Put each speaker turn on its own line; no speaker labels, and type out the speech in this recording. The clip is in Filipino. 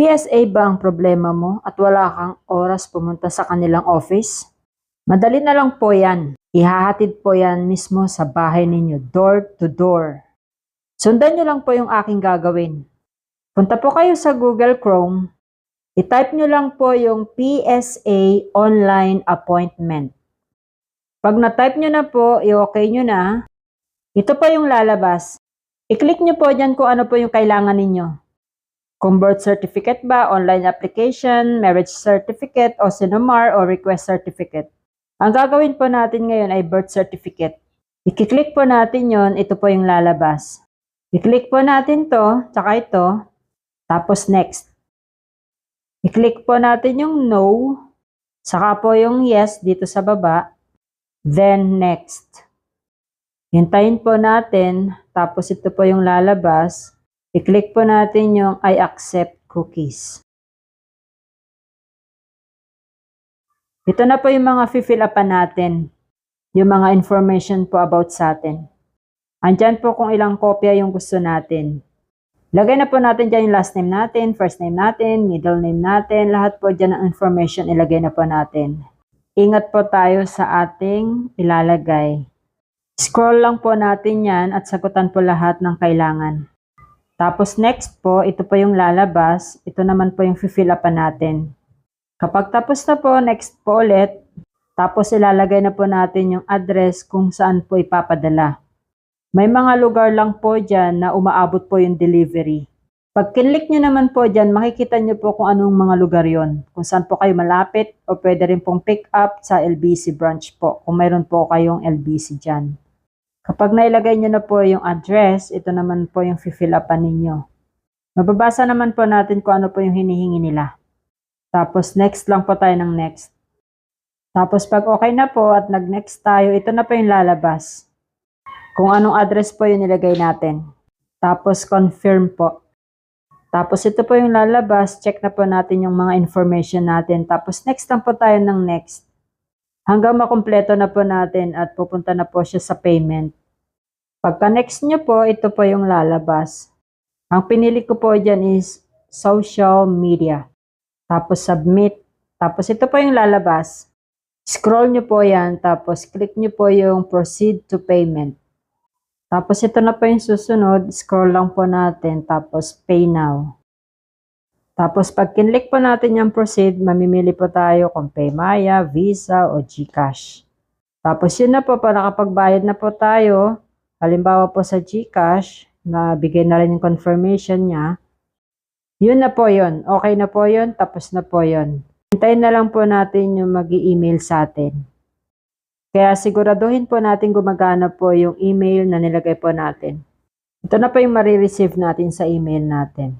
PSA ba ang problema mo at wala kang oras pumunta sa kanilang office? Madali na lang po yan. Ihahatid po yan mismo sa bahay ninyo, door to door. Sundan nyo lang po yung aking gagawin. Punta po kayo sa Google Chrome. I-type nyo lang po yung PSA online appointment. Pag na-type nyo na po, i-okay nyo na. Ito po yung lalabas. I-click nyo po dyan kung ano po yung kailangan ninyo. Kung birth certificate ba, online application, marriage certificate, o sinumar, o request certificate. Ang gagawin po natin ngayon ay birth certificate. I-click po natin yon, ito po yung lalabas. I-click po natin to, tsaka ito, tapos next. I-click po natin yung no, saka po yung yes dito sa baba, then next. Hintayin po natin, tapos ito po yung lalabas. I-click po natin yung I accept cookies. Ito na po yung mga fill upan natin. Yung mga information po about sa atin. Andyan po kung ilang kopya yung gusto natin. Lagay na po natin dyan yung last name natin, first name natin, middle name natin, lahat po dyan ng information ilagay na po natin. Ingat po tayo sa ating ilalagay. Scroll lang po natin yan at sagutan po lahat ng kailangan. Tapos next po, ito po yung lalabas. Ito naman po yung fill upan natin. Kapag tapos na po, next po ulit. Tapos ilalagay na po natin yung address kung saan po ipapadala. May mga lugar lang po dyan na umaabot po yung delivery. Pag kinlik nyo naman po dyan, makikita nyo po kung anong mga lugar yon. Kung saan po kayo malapit o pwede rin pong pick up sa LBC branch po kung mayroon po kayong LBC dyan. Kapag nailagay nyo na po yung address, ito naman po yung fill upan ninyo. Mababasa naman po natin kung ano po yung hinihingi nila. Tapos next lang po tayo ng next. Tapos pag okay na po at nag-next tayo, ito na po yung lalabas. Kung anong address po yung nilagay natin. Tapos confirm po. Tapos ito po yung lalabas, check na po natin yung mga information natin. Tapos next lang po tayo ng next. Hanggang makumpleto na po natin at pupunta na po siya sa payment. Pagka next nyo po, ito po yung lalabas. Ang pinili ko po dyan is social media. Tapos submit. Tapos ito po yung lalabas. Scroll nyo po yan. Tapos click nyo po yung proceed to payment. Tapos ito na po yung susunod. Scroll lang po natin. Tapos pay now. Tapos pag kinlik po natin yung proceed, mamimili po tayo kung Paymaya, Visa o GCash. Tapos yun na po, para kapag bayad na po tayo, halimbawa po sa GCash, na bigay na rin yung confirmation niya, yun na po yun. Okay na po yun, tapos na po yun. Hintayin na lang po natin yung mag email sa atin. Kaya siguraduhin po natin gumagana po yung email na nilagay po natin. Ito na po yung marireceive natin sa email natin.